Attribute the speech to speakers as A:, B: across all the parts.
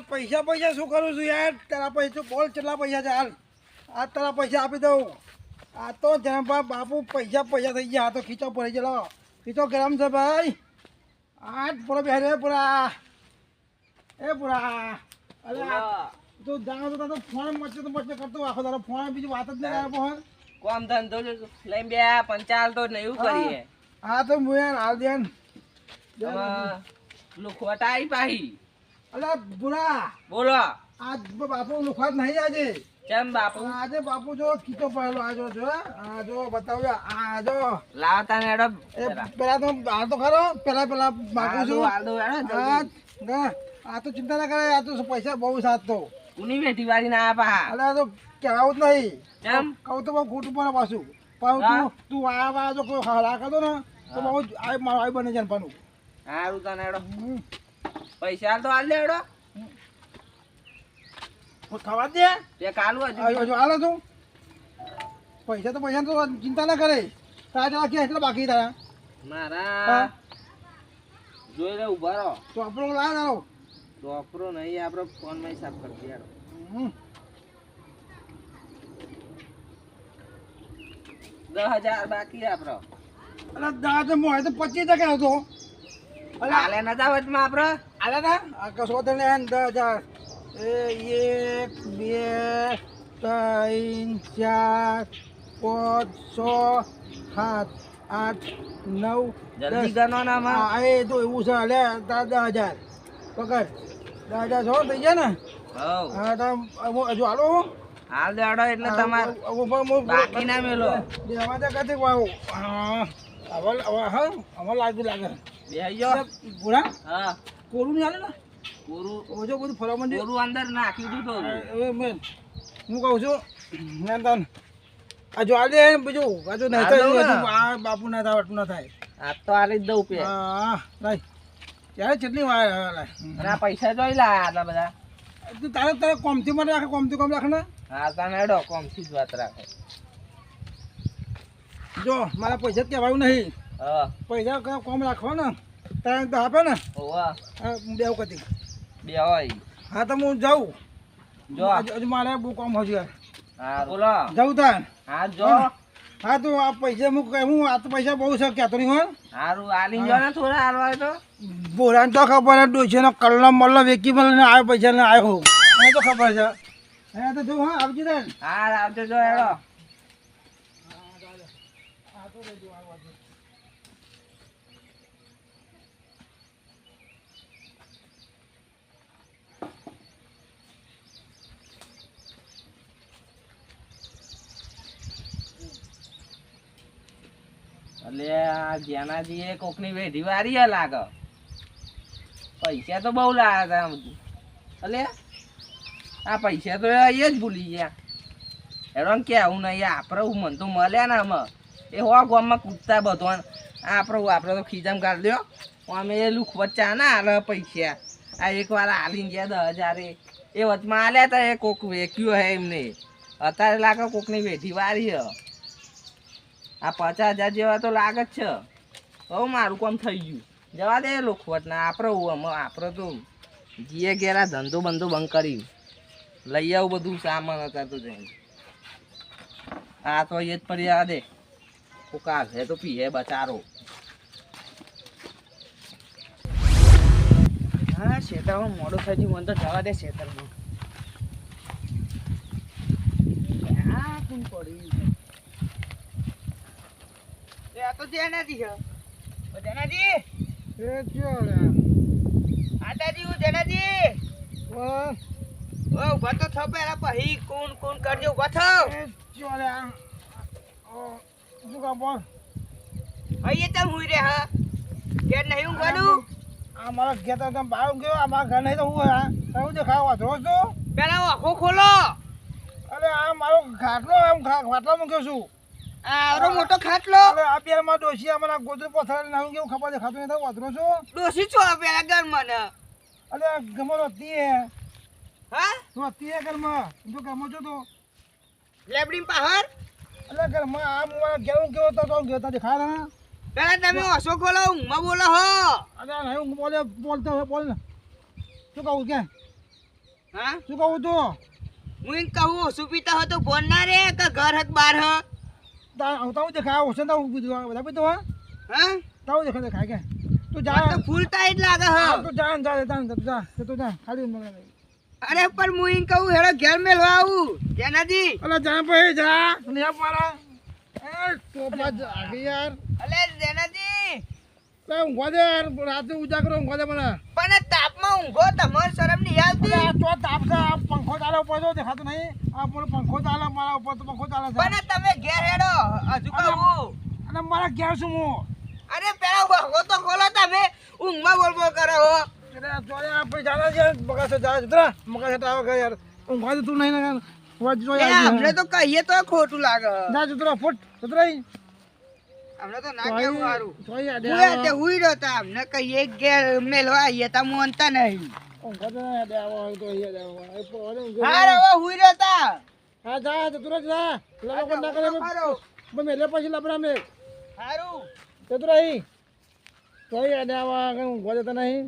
A: પૈસા પૈસા શું કરું છું યાર? તારા પૈસા બોલ કેટલા પૈસા છે? હાલ. આ તારા પૈસા આપી દઉં. આ તો જનપા બાપુ પૈસા પૈસા થઈ ગયા. આ તો ખીચો ભરી ગયેલો. ખીચો ગરમ છે ભાઈ. આઠ પૂરા બેરે પૂરા. એ પૂરા. અરે તો જાણો તો તારો ફોન મચે તો મચે કરતો આખો તારો ફોન બીજી વાત જ નહીં આવે ફોન
B: કોમ ધંધો લઈને બે પંચાલ તો નહીં એવું કરીએ.
A: હા તો હું યાર હાલ દેન
B: લુખવટ આવી પાહી.
A: અલે બુરા
B: બોલો.
A: આજ બાપુ મુખાત નહીં આજે.
B: કેમ બાપુ?
A: આજે બાપુ જો કીતો પડેલો આ જો આજો આ જો બતાવ્યો આ જો.
B: લાવતા ને એડો
A: પેલા તો આ તો ખરો પેલા પેલા માગું છું. આ તો ચિંતા ના કરે આ તો પૈસા બહુ સાચતો
B: કુની વેઠી વાળી ના આપા.
A: અલે તો કહેવાવું જ નહીં.
B: કેમ?
A: કહું તો બહુ ખોટું પડે પાછું. પણ તું તું આ આ જો કોઈ કરતો ને તો બહુ આ બને જાય પાનું.
B: હારું તને એડો પૈસા તો હાલ એડો
A: થવા દે.
B: તે કાલુ હજુ
A: હાલો તું. પૈસા તો પૈસા તો ચિંતા ના કરે. તારા જવા ક્યાં એટલા બાકી તારા
B: મારા. જોઈ લે ઊભા રહો.
A: ચોપરો આપણો લાવ. તારો
B: ચોપરો નહીં આપણો ફોનમાં હિસાબ કરતી યાર. દસ હજાર બાકી
A: આપણો. દાદા તો મોય તો પચીસ ટકા હતો અલા.
B: હાલે નતા વચમાં આપડે
A: અલા ના કશો ને એ એક બે ત્રણ ચાર પાંચ છ સાત આઠ નવ
B: જલ્દી ગણો ને
A: એ તો એવું છે લે દસ હજાર. પકડ. દસ હજાર છો થઈ ગયા ને? હા તો હું હજુ હાલો
B: હાલ દે એટલે તમારે બાકી ના મેલો.
A: દેવા દે કથી હા. હવે હવે હવે લાગુ લાગે.
B: બેહજો
A: ભૂરા
B: હા.
A: કોરું નહીં ને?
B: પૂરું
A: ઓછો બધું ફરવા માંડી.
B: પૂરું અંદર નાખી દીધું
A: હવે મેં હું કહું છું મેં તન આ જો બીજું હજુ નહીં થાય. આ બાપુ ના થાય ના થાય.
B: આ તો આલી જ દઉં પે
A: હા લાય. ત્યારે કેટલી વાર
B: અને આ પૈસા જોઈ લા આટલા બધા.
A: તું તારે તારે કોમથી મને રાખે કોમથી કોમ રાખે ને?
B: હા તને એડો કોમથી જ વાત રાખે.
A: જો મારા પૈસા કહેવાયું નહીં.
B: હા.
A: પૈસા કયો કોમ રાખો ને તારે તો આપે ને. હું દેવું
B: બે હોય.
A: હા તો હું જાઉં.
B: જો.
A: મારે બહુ કોમ હજુ
B: હા બોલો.
A: જાઉં તાર.
B: હા જો.
A: હા તો આ પૈસા હું હું આ તો પૈસા બહુ છે કહેતો નહીં હોય.
B: સારું આલી જો ને થોડા હાલવા તો.
A: બોરાને તો ખબર ડોસીનો કલ્લો મલ્લો વેકી મળે ને આવ્યો પૈસા ને આવ્યો એ તો ખબર છે. હે તો જો હા આવજો ને
B: હા આવજો જો એડો એટલે આ જેનાજી એ કોકની વેઢી વારી લાગે. પૈસા તો બહુ લાયા હતા એટલે આ પૈસા તો એ જ ભૂલી ગયા. એનો કેવું નહીં આપડે હું મન તો મળ્યા ને આમાં. એ હો ગામમાં કૂદતા બધો આપણો, આપણે તો ખીજામ કાઢી દો અમે એ લુખ વચ્ચા ના હાલે પૈસા. આ એકવાર હાલીને ગયા દસ હજાર. એ વચમાં હાલ્યા હતા એ કોક વેક્યું હે એમને. અત્યારે લાગે કોકની વેઠી વારી હ. આ પચાસ હજાર જેવા તો લાગે જ છે. હવે મારું કામ થઈ ગયું. જવા દે લોખવટ ના, આપણો અમે આપણો તો જીએ ઘેરા ધંધો બંધો બંધ કરી લઈ આવું બધું સામાન હતા તો જઈને. આ તો એ જ આ દે. કોકા હે તો પીએ બચારો. હા શેતરમાં મોડો થઈ ગયું મને તો જવા દે શેતરમાં. આ તો જેનાજી છે. જેનાજી
A: એ કયો
B: આતાજી હું જેનાજી
A: ઓ.
B: ઓ ઊભા તો થો પેલા પછી. કોણ કોણ કરજો ઊભા થો.
A: એ ઓ. શું કામ બોલ
B: અહીં તમ રે હા. કે નહીં હું
A: આ મારા ઘેર તો તમે બહાર ગયો આ મારા ઘર નહીં તો હું હા. હું દેખાવ વાંધો છો
B: પેલા આખો ખોલો.
A: અરે આ મારો ખાટલો આમ ખાટલા મૂક્યો છું.
B: આરો મોટો ખાટલો
A: અરે આ બે માં ડોસી અમારા ગોદરું પથરાને નાહું કેવું ખબર છે ખાતું નહીં વાતરો છો
B: ડોસી છો પેલા ઘર મને
A: અરે ગમો રોતી હે.
B: હા?
A: રોતી હે ઘરમાં. જો ગમો છો તો.
B: લેબડી પહાડ?
A: અરે ઘરમાં આ મારા ઘેર હું કેવો તો તો ઘેર તો દેખાય ને
B: પેલા તમે ઓછો ખોલો ઊંઘમાં બોલો હો.
A: અરે નહીં હું બોલે બોલતો હોય બોલ ને. શું કહું કે?
C: હા?
A: શું કહું તું?
C: હું એમ કહું શું પીતા હતો ફોન ના રે કે ઘર હક બાર હ
A: તા આવતા હું દેખાય ઓછે તો હું બીજું બધા પીતો હા?
C: હા?
A: તાવ દેખાય દેખાય કે? તું જા.
C: તો ફૂલ લાગે હ.
A: તું જા તું જા ખાલી.
C: અરે પણ હું એમ કહું હેડો ઘેર મેલવા આવું. જેનાજી.
A: અલા જા ભાઈ જા. ને મારા એ ટોપા જાગી યાર.
C: અલે જેનાજી.
A: લે ઊંઘવા દે યાર રાતે ઉજાગરો ઊંઘવા દે મને.
C: પણ તાપમાં ઊંઘો તમાર શરમ નહીં આવતી.
A: તો તાપ છે આ પંખો ચાલે ઉપર તો દેખાતો નહીં. આ પણ પંખો ચાલે મારા ઉપર તો પંખો ચાલે છે.
C: પણ તમે ઘેર હેડો હજુ કહું.
A: અને મારા ઘેર છું હું?
C: અરે પેલા ઊંઘો તો ખોલો તમે. ઊંઘમાં બોલ બોલ કરો હો.
A: તું
C: અમને તો કહીએ તો ખોટું લાગે.
A: ના જતરા ફૂટ. જતરાઈ
C: અમને તો ના કેવું સારું હું તે હુઈ રહ્યો તા અમને કહીએ ઘેર મેલવા આવીએ તા મોનતા નહીં.
A: તો
C: તા
A: પછી લબડા મેં.
C: હારું.
A: ચતુરાઈ દેતા નહીં.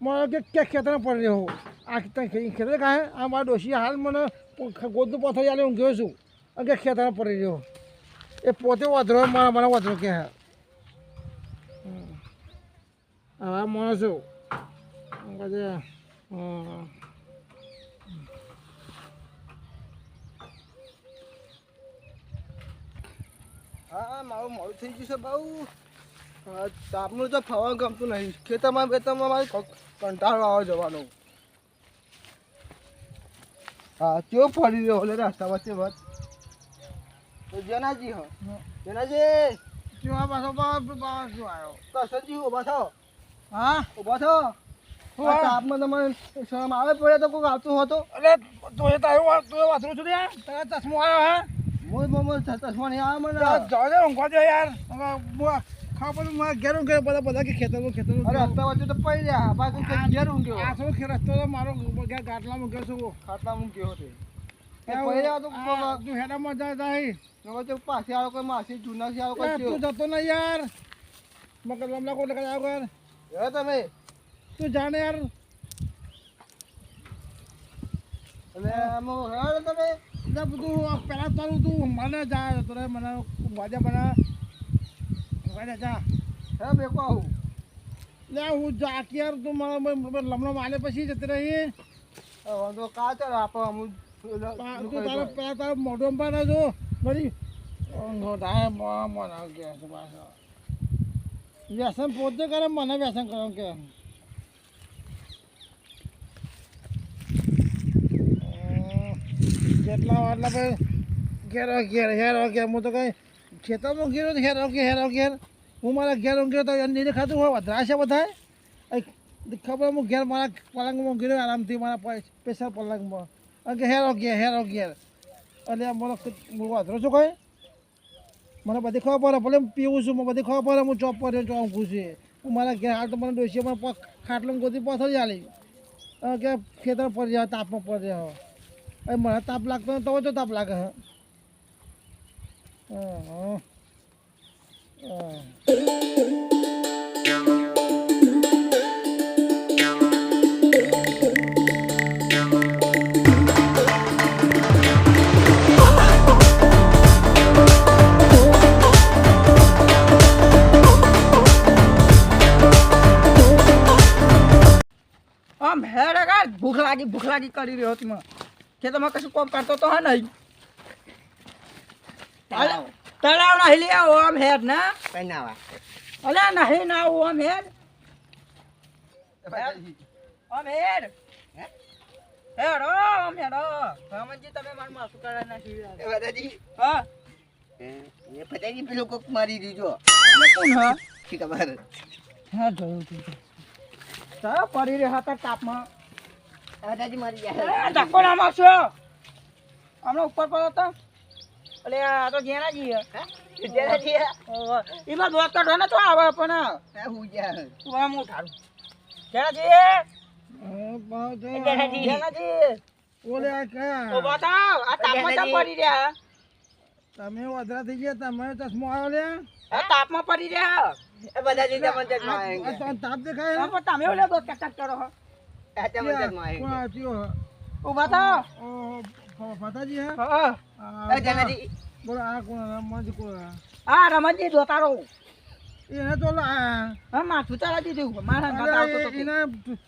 A: મારે કે કે ખેતર પડી રહ્યો આ ખેતર કાંઈ? આ મારા ડોશી હાલ મને ગોદનું પથ્થર આલે ઊંઘ્યો છું. અને કે ખેતર પડી રહ્યો એ પોતે વધરો મારા મને વધરો કે હા માણસો ઊંઘવા
D: હા મારું મોડું થઈ ગયું છે બહુ હા, તાપનું તો ફવા ગમતું નહીં. ખેતરમાં બેતરમાં મારે કંટાળો આવે જવાનો. હા ચો ફરી રહ્યો ઓલે રસ્તા વચ્ચે વચ તો જેનાજી હો. જેનાજી!
A: કેવા પાછો બા- આવ્યો?
D: કરશનજી ઊભા થો.
A: હા?
D: ઊભા થો? તાપમાં તમારે શરમ આવે પડે તો કોઈ આવતું હતો?
A: અરે તો એ તો વાતરું છું યાર તારા ચશ્મો આવ્યો હે?
D: મોય ચશ્મા નહીં આવે મને.
A: જાઓ ઊંઘવા દે યાર. હવે હું ખાવા બધું મારા ઘેર ઊંઘે બધા બધા કે ખેતરમાં ખેતરમાં
D: અરે રસ્તા વચ્ચે તો પડી રહ્યા બાકી કંઈ ઘેર ઊંઘ્યો.
A: આ શું કે રસ્તો તો મારો ઘેર ગાટલા મૂક્યો છું
D: ખાટલા મૂક્યો હતો. એ
A: એવું,
D: તો
A: તું હેડામાં જા જાય
D: હવે તો પાછી આવો કોઈ માસી જૂનાથી આવો કોઈ
A: તું જતો નહીં યાર. મગર લમલા કોટ લગાડ આવ
D: તમે?
A: તું જાણે યાર.
D: અને આમાં હેરાન તમે.
A: પહેલાં તારું તું મને જા મને મજા મને વાજે જા.
D: હે બેકો આવું.
A: લે હું જા કે યાર તું મને લમણો માલે પછી જતી રહી.
D: વાંધો કા ચાલો આપણે અમુક
A: તું તારે પેલા તારે મોઢું પર જો. બધી ઊંઘો થાય મને આવ કે છે પાછો. વ્યસન પોતે કરે મને વ્યસન કરો કે કેટલા જેટલા વાટલા ભાઈ ઘેર ઘેર હેર ઘેર હું તો કઈ ખેતરમાં ઘેર હેર ઘેર હેર ઘેર હું મારા ઘેર ઊંઘ્યો તો એને ખાતું હોય વધરાશે બધા એ ખબર હું ઘેર મારા પલંગમાં ગયો આરામથી, મારા સ્પેશિયલ પલંગમાં. અને કે હેરો ઘેર હેરો ઘેર એટલે મને હું વાંધરો છું કોઈ? મને બધી ખબર પડે, ભલે હું પીવું છું, મને બધી ખબર પડે, હું ચોપ પર ચોપ છું. હું મારા ઘેર હાલ તો મને ડોસી મને ખાટલું ગોતી પથરી ચાલી. કે ખેતર પર જાય તાપમાં પર જાય હવે મને તાપ લાગતો તો તો તાપ લાગે. હે હા હા હા
C: આમ હેડ કાઢ ભૂખ લાગી ભૂખ લાગી કરી રહ્યો હતી કે તમે કશું કોમ કરતો તો હા નહીં તળાવ નાહી લે આમ હેડ ના?
D: પહેનાવા
C: અલે નાહી ના આવો હેર. હેડ આમ હેડ હેડ ઓ આમ હેડ ઓ રામજી તમે મારું માસું કરાવી હા.
D: એ પતા નહીં પેલો કોક મારી
C: દીજો કોણ હા?
D: શી ખબર
C: હા જોયું તું ચાલો પડી રહ્યા હતા તાપમાં.
D: દાદાજી મારી
C: એ, ધક્કો ના મારશો હમણાં ઉપર પડો તો. એટલે આ તો જેના જઈએ
D: દાદાજી
C: દોસ્ત દોત કાઢવાના તો આવે પણ.
D: હું જ્યાં
C: આમ
A: હા, બા- જો
C: જેના જઈએ
A: ઓલે આ કયા
C: ઊભા થાવ. આ તાપમાં પડી રહ્યા?
A: તમે વધરા થઈ ગયા તમે ચશ્મો આવ્યો લે
C: આ તાપમાં પડી રહ્યા?
D: એ બધાજી તમને
A: આ તો તાપ દેખાય
C: પણ તમે ઓલે દોસ્ત કાઢતા કરો હો.
A: કોણ આ થયો?
C: ઊભા થાઓ.
A: ફાતાજી હે
C: હા.
A: આ, બોલો આ કોણ આ મંજ કોણ આ?
C: આ રમણજી દોતારો
A: એને તો
C: હા માથું ચડા દીધું મારા
A: અરે
C: આવતો તો.
A: એને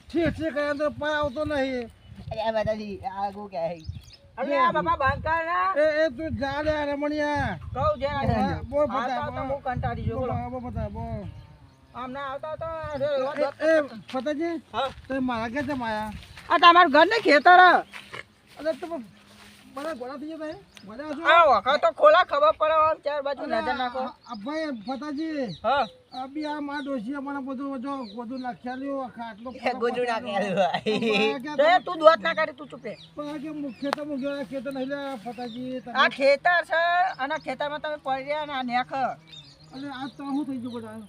A: ઠીક ઠીક કર્યા તો પણ આવતો નહીં
C: અરે આ બાબા બંધ કર ના.
A: એ એ તું જા લે રમણિયા
C: કહું જે આ
A: બોલ બતા, બોલ.
C: બહુ કંટાળી ગયો,
A: બોલો
C: બોલો.
A: આ બોલ બતા, બોલ.
C: આમ ના આવતા તો
A: એ ફતાજી
C: હા.
A: તે મારા કે છે માયા
C: આ તમારું ઘર ને ખેતર
A: અરે તો બધા ગોળા થઈ જતા મજા છો
C: આ વખત તો ખોલા ખબર પડે આમ ચાર બાજુ નજર નાખો.
A: આ ફતાજી
C: હા.
A: આ આ માં ડોશી મને બધું જો બધું નાખ્યાલું આ ખાટલો
C: ગોજુ
A: નાખ્યાલું
C: તો એ તું દોત ના કાઢી તું ચૂપે
A: પણ કે મુખ્ય તો મુખ્ય ખેતર નહીં લે ફતાજી
C: આ ખેતર છે અને ખેતરમાં તમે પડી રહ્યા ને આ નેખ
A: અને આ તો શું થઈ ગયું બધા.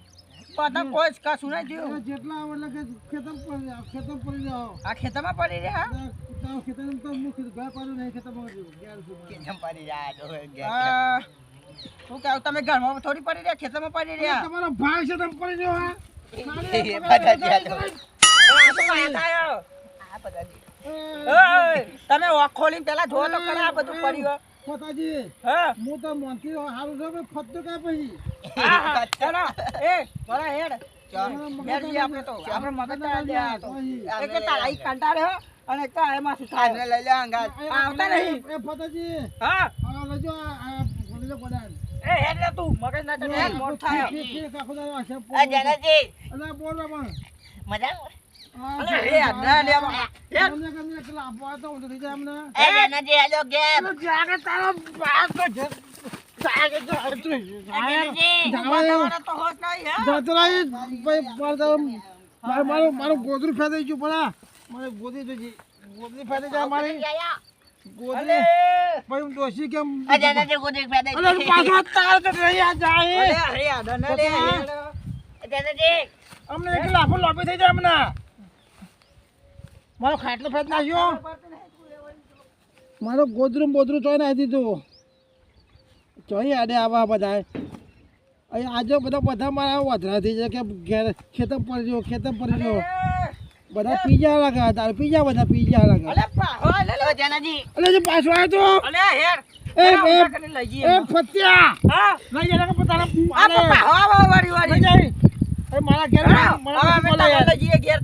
C: બધા કોઈ કશું નહીં
A: જેટલા એટલે ખેતર પડી ખેતર જાઓ.
C: આ ખેતરમાં પડી રહ્યા?
A: તો પાડું નહીં
C: આ, કહું તમે ઘરમાં થોડી પડી રહ્યા? ખેતરમાં પડી રહ્યા?
A: તમારો ભાઈ છે તમે પડી રહ્યો હા?
C: આ તો વાત આયો. ઓય, તમે ઓખ ખોલીને પેલા જો તો આ બધું પડ્યું
A: ફતાજી
C: હા?
A: હું તો મોનથી હારું છે પણ પછી?
C: હા, એ, બરા હેડ. જઈએ આપણે તો. આપણે મગજ ચડાવી દે તો. એક તો તારા ઈ કંટાળે હો, અને એક તો લઈ એમાં સુથારે. આવતા નહીં.
A: એ ફતાજી
C: હા,
A: આ લજો આ લેજો પડાન
C: એ હેડ લે તું, મગજ ના હેડ, મોડું થાય.
A: આ પોરો. અલા, બોલ બાબા. આ
C: અલે, હેડ, ના
A: આપવા તો થઈ જાય અમને. જાગે તારો બાપ તો. જાગે તો
C: તો નહીં, હે?
A: ભાઈ મારું મારું મારું ગોદરું ફેદાઈ ગયું પડા મારે ગોદી જોજી. ગોદરી ફેદાઈ જા મારી. ગોદી. ભાઈ હું દોશી કેમ? અલે
C: અરે
A: પાછો તાર તો રહ્યા જાય.
C: હેડ, અને લે, હેડ.
A: અમને એક લાફો લોપી થઈ જાય અમને. મારો ખાટલો ફેદ નાખ્યો. મારો ગોદરું બોદરું ચોઈ નાખી દીધું. ચોઈ આડે આવા બધા. આજે બધા બધા મારા વધરા થઈ જાય કે ઘેર ખેતર પડી ગયો ખેતર પડી રહ્યો. બધા પીજા લાગા તારે પીજા બધા પીજા લાગા.
C: અલે, પાહો, અલે, લે.
A: અલે જે પાછો આવ્યો તો.
C: અલે, હેર.
A: એ, એ,
C: લઈ જઈએ.
A: એ ફત્યા.
C: હા,
A: લઈ જરા કે તારા
C: આ તો પાહો. આવો, વાડી વાડી.
A: લઈ એ મારા ઘેર
C: હા,
A: મારા બોલે
C: લઈ જઈએ ઘેર.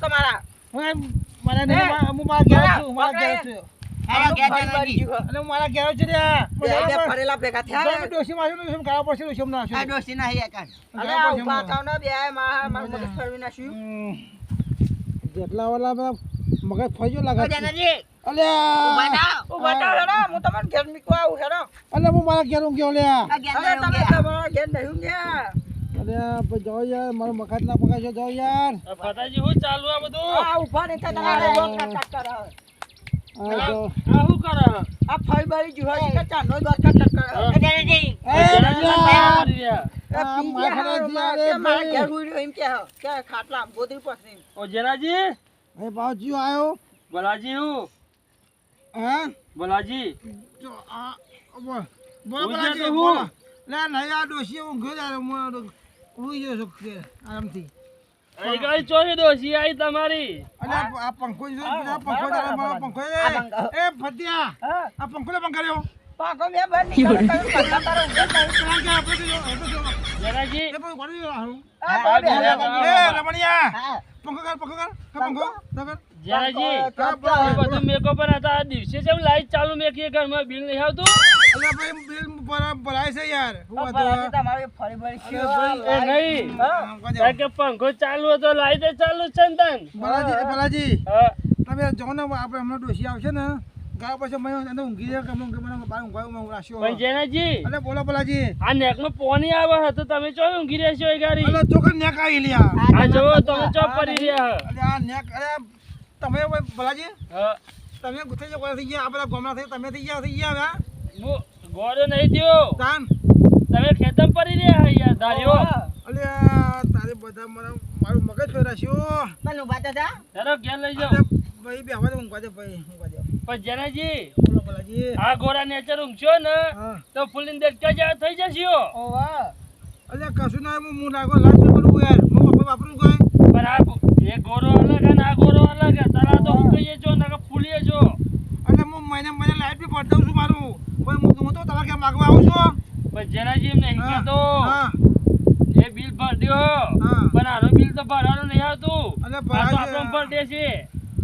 A: હું મારા નહીં હું મારા ઘેર છું મારા ઘેર. છું. હું મારા ઘેર છું
C: ફરેલા ભેગા થયા.
A: ને, ગાળા પડશે અમને.
C: થાવ ને, બે મારા મારું મગજ ફેરવી નાખ્યું.
A: જેટલા વાળા મગજ ફજો લાગે
C: થાવ, હેડો. હું તમને ઘેર મૂકવા આવું, હેડો.
A: અલ્યા હું મારા ઘેર ઊંઘ્યો લ્યા
C: અલે, તમે તમારા ઘેર નહીં ઊંઘ્યા.
A: અરે ભાઈ જાઓ યાર મારો મકાન ના પકાશો જાઓ યાર
B: ફટાજી હું ચાલુ આ બધું
C: આ ઊભા નહીં થતા, તમારે રોગ કાટ કાટ
A: આ જાઓ.
B: આ શું કરે
C: આ ફઈ બળી ગયું હોય, કે કરે.
A: અલ્યા.
B: ઓ જેનાજી
A: એ બાવજીઓ આવ્યો
B: બલાજી હું?
A: હા?
B: બલાજી?
A: જો આ બોલ બોલાજી,
B: હું.
A: ના નહીં આ ડોશી ઊંઘ્યો જ આ હું ઊંઘી ગયો છું કે આરામથી.
B: કઈ ચોરી દોશી આવી તમારી?
A: અલે આ પંખો પંખો. પંખો એ
C: પંખો.
A: ફતિયા આ પંખો લે
C: પાકો મેં બંધ નહીં તમે પગલા તારો ઊંઘ્યો જ
A: કારણ કે આપણે તો આપણે તો
B: જેનાજી
A: એ પણ વળી હારું
C: આ ભાઈ બે
B: હા,
C: હારા
B: હા,
A: એ રમણિયા પંખો કર પંખો કર પંખો કર.
B: જેનાજી બધું મેકો પર હતા આ દિવસે જેમ લાઈટ ચાલુ મેકીએ ઘરમાં બિલ નહીં આવતું.
A: ભાઈ બિલ ભરા- ભરાય છે યાર. હું
C: આ તમારે ફરી ફરી
A: અરે
C: શિવા
A: ભાઈ,
B: એ નહીં. કારણ કે પંખો ચાલુ હતો લાઈટ ચાલુ જ છે ને તન.
A: બાલાજી બાલાજી.
B: હા.
A: તમે જો ને આપણે હમણાં ડોસી આવશે ને ગાળ પછી મને અંદર ઊંઘી જાય કે મને મને ઊંઘાયું મેં રાખ્યો બોલો બાલાજી
B: આ નેકમાં પોની આવે તો તમે ચો ઊંઘી રહેશો એ ગાડી?
A: અલે ચોકર નેક આવી લ્યા.
B: આ જુઓ તમે ચો પડી રહ્યા
A: અલે આ નેક અરે તમે બાલાજી
B: હા?
A: તમે ગુસ્સે જે થઈ ગયા? આ બધા ગોમડા થઈ તમે થઈ ગયા થઈ ગયા હવે
B: હું? ગોળો નહીં થયો.
A: તાન.
B: તમે ખેતમ પડી રહ્યા યાર ધાર્યો?
A: અલે તારે બધા મારા મારું મગજ ફેરાશ્યો
C: મને ઊભા તો થા.
B: ચાલો ઘેર લઈ જાઓ.
A: ભાઈ બે હવે ઊંઘવા દે ભાઈ ઊંઘવા દે.
B: પણ જનાજી
A: બોલો બોલાજી.
B: આ ગોરા નેચર ઊંઘશો ને તો ફૂલીને દેખતા જા થઈ જશો.
C: વાહ
A: અલે કશું ના હું મું લાગો લાજ કરું યાર. હું બાપા વાપરું કોઈ?
B: પણ આ
E: એ ગોરો અલગ અને આ ગોરો અલગ. તારા તો હું કહીએ છો નકર ફૂલીએ છો.
A: અને હું મહિને મહિને લાઈટ બી ભરતા છું મારું. પણ હું હું તો તમારે ક્યાં માગવા આવું છું.
E: પણ જનાજી એમને નહીં તો
A: હા.
E: એ બિલ ભર દ્યો
A: હા.
E: પણ આનો બિલ તો ભરવાનું નહીં આવતું.
A: અલે
E: આ
A: ભરાય
E: દે
A: છે.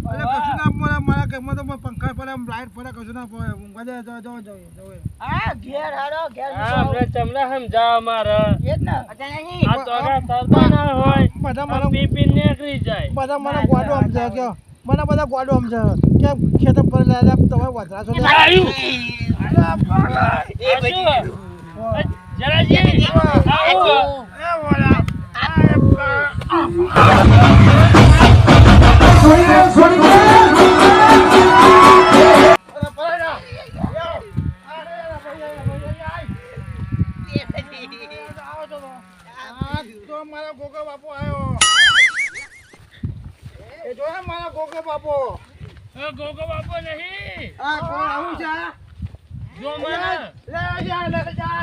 E: આપણો
A: અરે કશું ના મારા મારા ઘરમાં તો પંખા પર લાઈટ પર કશું ના પડે. ઊંઘા દે જો જો જો
C: આ ઘેર હારો ઘેર
E: હા ચમલા તમને સમજાવ મારે.
C: એ જ ને
E: આ તો તરતા ના હોય.
A: બધા મારા
E: પીપી પી નીકળી જાય.
A: બધા મારા ગોડો સમજે કે મને બધા ગોડો સમજે કે ખેતર પર લે લે તમે વધરા છો.
E: આવ્યું. જરાજી આવો.
A: મારા ગોગા બાપુ આવ્યો એ જો મારા ગોગા બાપુ
E: એ ગોગો બાપો નહીં
A: આ કોણ આવું છે
E: જો મને
A: લે જા લે જા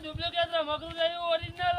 E: ડુપ્લિકેટ રમકડું નહીં ઓરિજિનલ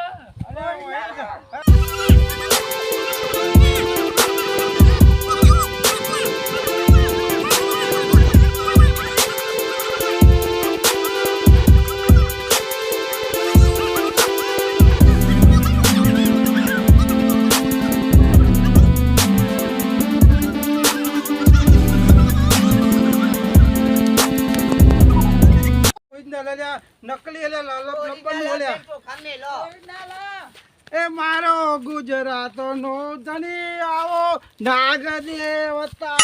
A: ગુજરાતો નો ધણી આવો નાગ દેવતા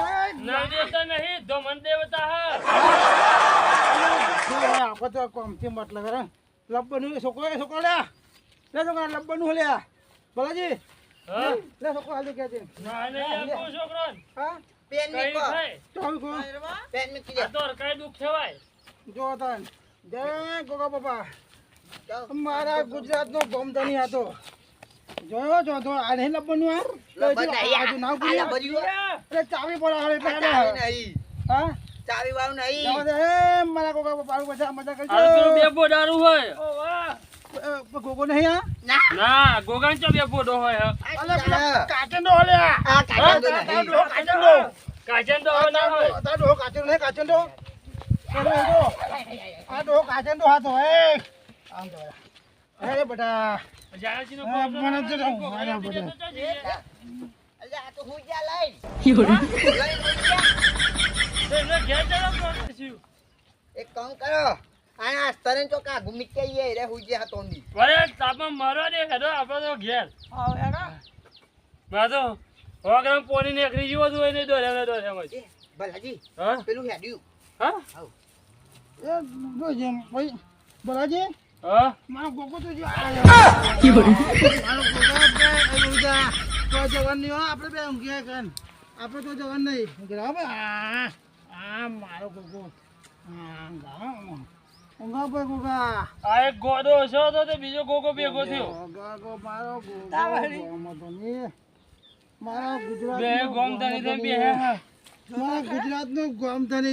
A: એ
E: ના દેવતા નહીં ધમન દેવતા હા
A: આપણે તો કોમથી મતલબ કરે લબ્બરનું છોકરો છોકરો લે લે છોકરા લબ્બરનું લે બોલાજી. લે છોકરો હાલ કે છે
E: ના નહીં છોકરો
A: હા?
E: કઈ થાય?
A: તો આવી કો
E: આ તો હરકાય દુઃખ થવાય
A: જો તન. જય ગોગા બાપા. મારા ગુજરાત નો ગોમધની હતો જોયો જો તો આ નહીં લબ્બરનું આ? તો આજુ નામ અરે ચાવી પડે હારે નહીં. હા? ચાવી વાવ નહીં. એ મારા ગોગા બાપા બધા મજા કરજો.
E: બે બોડારું હોય.
A: વાહ. ગોગો નહીં આ?
E: ના. ગોગાન ચો બે બોડો હોય.
A: અલે કાચંડો હલે આ. કાચંડો કાચંડો
E: હવે ના હોય.
A: તારો કાચંડો નહીં કાચંડો. આ ડોહો કાચંડો હાથો એ આમ હે આવે
E: ઘેર ચાલો
C: એક કામ કરો આના તો ચોકા ઘૂમી કે આઈએ રે હુજે હતોંડી
E: વરે તાપમાં મરવા દે હેડો આપણે તો ઘેર મેં તો સો ગ્રામ પોની નીકળી ગયું હતું એને દોરે ને દોરે જ.
C: ભલાજી
E: હા
C: પેલું હેડ્યું
E: હા
A: એ
E: હા
A: મારો ગોગો તો જો મારો ગોગો બે એવું જા તો જવાન નહીં આપણે બે ઊંઘ્યા કન આપણે તો જવાન નહીં. ઊંઘ્યા હો આ આ મારો ગોગો. ઊંઘા ભાઈ ગોગા.
E: આ એક ગોડો હશો તો તે બીજો ગોગો ભેગો થયો.
A: ગોગો મારો ગોગો. મારા ગુજરાત
E: બે ગોમ ધણી થઈને બે
A: મારા ગુજરાતનું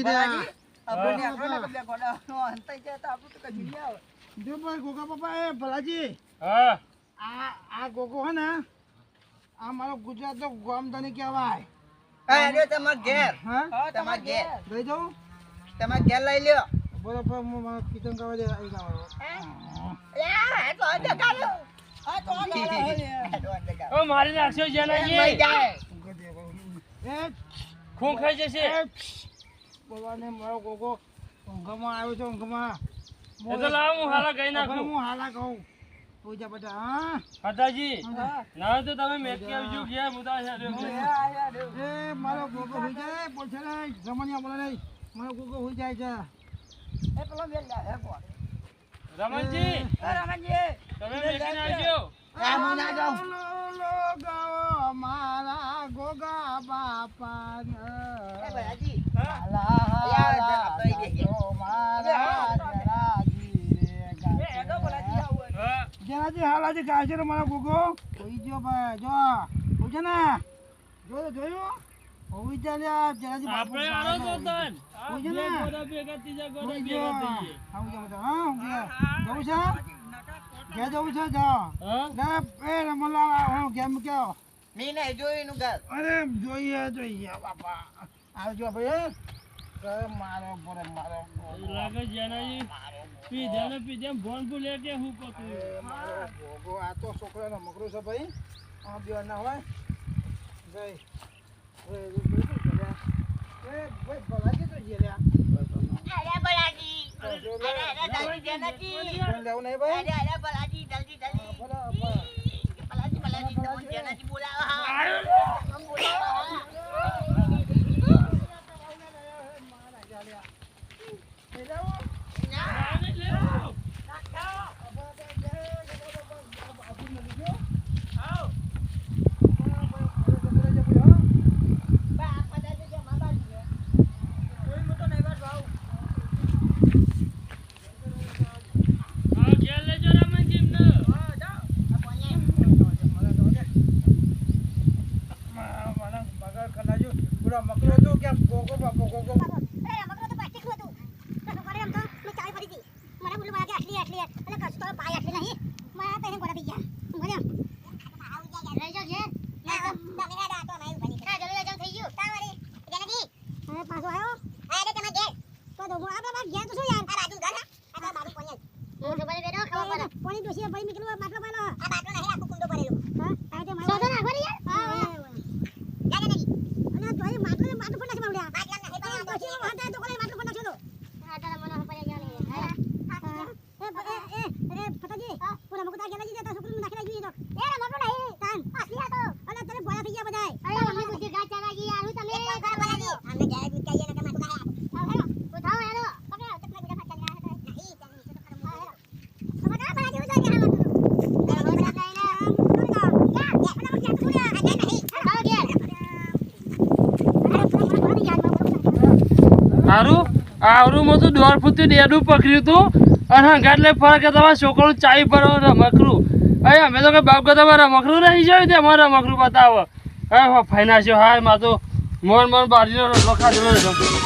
A: રહ્યા
C: આપણે આપણને બદલે ગોડાનો અંતઈ જાય તો આપણું તો કજી આવે.
A: જો ભાઈ ગોગા પપ્પા એ ભલાજી.
E: હા.
A: આ આ ગોગો હે ને આ મારો ગુજરાત નો ગોમધની કહેવાય.
C: હા રે તમાર ઘેર.
A: હા?
C: તમાર ઘેર.
A: લઈ જાઉં?
C: તમાર ઘેર લઈ લ્યો.
A: બરોબર હું મારા કિચન કરવા દે આવી જાવ
C: એ તો આ તો અંધકારો
E: ઓ મારી નાખશો જેનાજી
C: જાય.
A: એ
E: ખૂન ખાઈ જશે.
A: બોલવાને મારો ગોગો ઊંઘમાં આવ્યો છે ઊંઘમાં.
E: તો લાવ હું હાલા ગઈ નાખું.
A: હું હાલા કહું પૂજા બધા હા?
E: હાતાજી ના તો તમે આવજો ગયા મુદા છું.
A: એ મારો ગોગો હોઈ જાય બોલશે ને રમણીયા બોલે નહીં. મારો ગોગો હોઈ જાય છે.
C: એ પેલો હે કોણ?
E: રમણજી
C: રમણજી.
E: તમે
C: ના
A: મારા ગોગા બાપા મારા જરાજી રે
C: એ
A: ગાજી
C: હેડો ભલાજી આવું
E: હા
A: જેનાથી હાલ ગાય છે ને મારા ગોગો હોઈ ગયો ભાઈ જો પૂછે ને જોયું જોયું હોવી ચાલ્યા જરાજી
E: આપણે આરો તો તન
A: જા ને.
E: ગોળા ભેગા ત્રીજા
A: ગોડા
E: ભેગા
A: જા. આવું તો, હા, હું ગયા. જવું છે? ઘેર જવું છે? જા.
E: હા
A: ના, એ રમલા હું ઘેર મૂક્યો.
C: મેં નહીં જોઈ નું ઘર
A: અરે જોઈએ જોઈએ બાપા આવજો ભાઈ કે મારો પર મારો
E: લાગે જેનાજી પીધા ને કે હું પકડું
A: મારો આ તો છોકરાનો મકરું છે ભાઈ. આ બે ના હોય જઈ એ ભાઈ ભલાજી તો જે લ્યા
C: અરે બલાજી અરે અરે જલ્દી જેનાજી
A: ફોન લેવું નહીં ભાઈ
C: અરે અરે બલાજી જલ્દી જલ્દી
A: ભલે, ભલે.
C: બલાજી બલાજી તમને જેનાજી બોલાવો હા બોલાવો બા પદા જે માં બાજી કોઈ મોટો નહીં બસ ભાવ
E: હા ઘેર લેજો રામનજી ને
C: હા જાઓ આ કોને
A: મને બગાડ કરી નાખ્યો. પૂરો મકરો હતો કે ભોગો બાપો ભોગો
F: અરે રમકડું તો પ્લાસ્ટિકનું હતું. તો છોકરાએ આમ તો મેં ચાવી પડી હતી. મને બોલ્યું મારા કે આટલી આટલી એટલે કશું તો પાય આટલી નહીં. મને આ પહેરીને ગોળા થઈ ગયા. બોલ્યો. રહી જાઓ ઘેર. ના, ના, જલ્દી જાઓ, થઈ ગયું. હવે પાછો આવ્યો? તો તો હું- આપણે બાર ઘેર તો શું યાર? એ, પાણી ડોશીએ ભરી મૂકેલું હોય, બાટલો ભરેલો. હા, આ રીતે મારો- હા, હા. અને આ જોઈ માટલું ને માટલું પણ નથી બાવડ્યા. ડોશીનો હાથ આવે તો કોને માટલું પણ નાખ્યો તો. એ, એ, એ, અરે ફટાજી, હું રમકડું તારા ઘેર લઈ જતા છોકરીનું નાખી નાખ્યું એ તો. તાન. અલા, તને ગોળા થઈ ગયા બધાય.
E: હારું આવરું મોટું દોઢ ફૂટથી ડેડું પકડ્યું હતું અને હંગાટ લઈ ફરક કે તમારા છોકરું ચાઈ પર રમકડું. અરે અમે તો કઈ બાપ કરતા રમકડું રહી જાય તે અમારે રમકડું બતાવો. હે ફાઈનાન્સિયો હાયમાં તો મોન મોન બારીનો રોટલો ખાધેલો હતો